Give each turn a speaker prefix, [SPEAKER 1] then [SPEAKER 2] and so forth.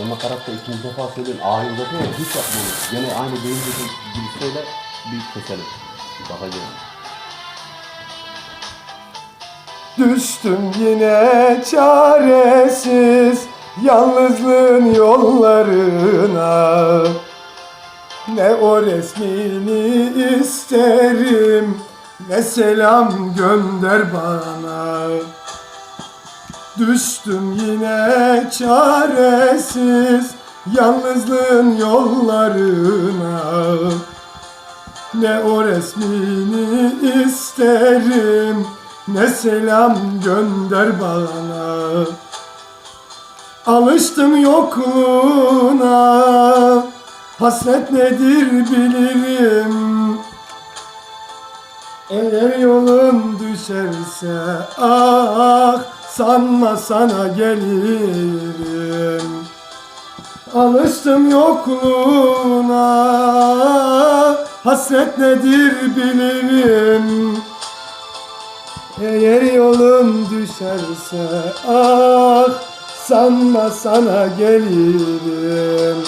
[SPEAKER 1] Sonra karakter ikinci defa söylüyorum. A'yı uzatıyor ya hiç yapma onu. Gene aynı benim dediğim gibi söyle bir keselim. Bakacağım.
[SPEAKER 2] Düştüm yine çaresiz yalnızlığın yollarına Ne o resmini isterim ne selam gönder bana Düştüm yine çaresiz yalnızlığın yollarına. Ne o resmini isterim Ne selam gönder bana. Alıştım yokluğuna Hasret nedir bilirim. Eğer yolun düşerse ah sanma sana gelirim? Alıştım yokluğuna. Hasret nedir bilirim. Eğer yolun düşerse Ah sanma sana gelirim